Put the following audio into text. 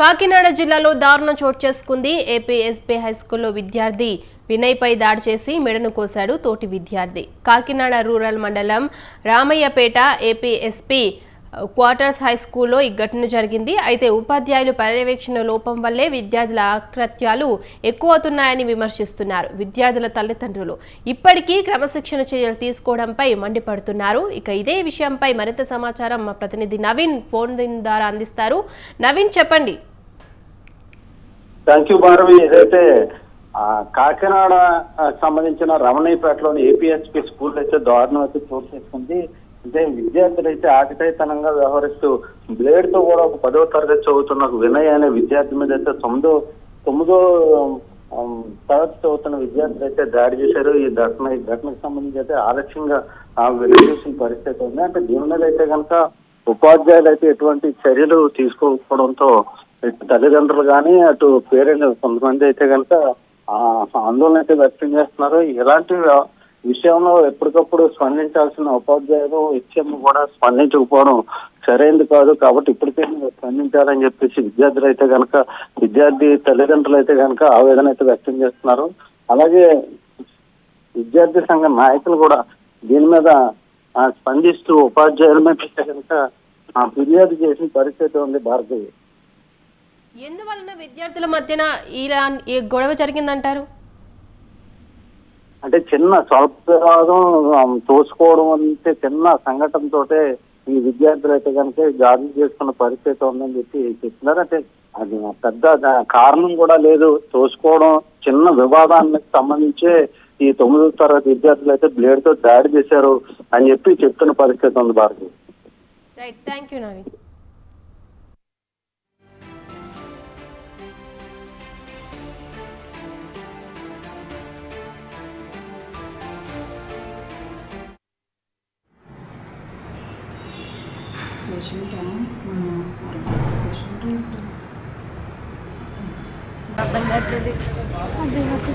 కాకినాడ జిల్లాలో దారుణం చోటు చేసుకుంది ఏపీ ఎస్పీ హైస్కూల్లో విద్యార్థి వినయ్పై దాడి చేసి మెడను కోశాడు తోటి విద్యార్థి. కాకినాడ రూరల్ మండలం Ramayyapeta AP SP quarters high స్కూల్లో ఈ ఘటన జరిగింది. అయితే ఉపాధ్యాయులు పర్యవేక్షణ లోపం వల్లే విద్యార్థుల ఆకృత్యాలు ఎక్కువవుతున్నాయని విమర్శిస్తున్నారు విద్యార్థుల తల్లిదండ్రులు. ఇప్పటికీ క్రమశిక్షణ చర్యలు తీసుకోవడంపై మండిపడుతున్నారు. ఇక ఇదే విషయంపై మరింత సమాచారం మా ప్రతినిధి నవీన్ ఫోన్ ద్వారా అందిస్తారు. నవీన్ చెప్పండి. థ్యాంక్ యూ భారవి ఏదైతే కాకినాడ సంబంధించిన రమణీపేటలోని ఏపీఎస్పీ స్కూల్ అయితే దారుణం అయితే చోటు చేసుకుంది. అంటే విద్యార్థులు అయితే ఆకటైతనంగా వ్యవహరిస్తూ బ్లేడ్తో కూడా ఒక పదో తరగతి చదువుతున్న ఒక వినయ్ అనే విద్యార్థి మీద అయితే తొమ్మిదో తొమ్మిదో తరగతి చదువుతున్న విద్యార్థులు అయితే దాడి చేశారు. ఈ ఘటన ఈ ఘటనకు సంబంధించి అయితే ఆలస్యంగా ఆ పరిస్థితి ఉంది. అంటే దీని మీద అయితే కనుక ఉపాధ్యాయులు అయితే ఎటువంటి చర్యలు తీసుకోకపోవడంతో తల్లిదండ్రులు కానీ అటు పేరెంట్స్ కొంతమంది అయితే కనుక ఆ ఆందోళన అయితే వ్యక్తం చేస్తున్నారు. ఇలాంటి విషయంలో ఎప్పటికప్పుడు స్పందించాల్సిన ఉపాధ్యాయులు హెచ్ఎం కూడా స్పందించకపోవడం సరైనది కాదు. కాబట్టి ఇప్పటికైనా స్పందించాలని చెప్పేసి విద్యార్థులు అయితే కనుక విద్యార్థి తల్లిదండ్రులు అయితే కనుక ఆవేదన అయితే వ్యక్తం చేస్తున్నారు. అలాగే విద్యార్థి సంఘ నాయకులు కూడా దీని మీద ఆ, స్పందిస్తూ ఉపాధ్యాయుల మీద కనుక ఆ, ఫిర్యాదు చేసిన పరిస్థితి ఉంది భారతీయ ఎందువలన విద్యార్థుల మధ్యన ఇలా ఈ గొడవ జరిగిందంటారు? అంటే చిన్న స్వల్ప వివాదం ఆ, తోసుకోవడం అంటే చిన్న సంఘటనతోటే ఈ విద్యార్థులు అయితే కనుక జారీ చేసుకున్న పరిస్థితి ఉందని చెప్పి చెప్తున్నారు. అంటే అది పెద్ద కారణం కూడా లేదు. తోసుకోవడం చిన్న వివాదానికి సంబంధించే ఈ తొమ్మిదో తరగతి విద్యార్థులు అయితే బ్లేడ్తో దాడి చేశారు అని చెప్పి చెప్తున్న పరిస్థితి ఉంది భారతి. రైట్. థ్యాంక్ యూ പേഷ്യൻ്റാണ് പേഷ്യൻ്റ് അദ്ദേഹത്തെ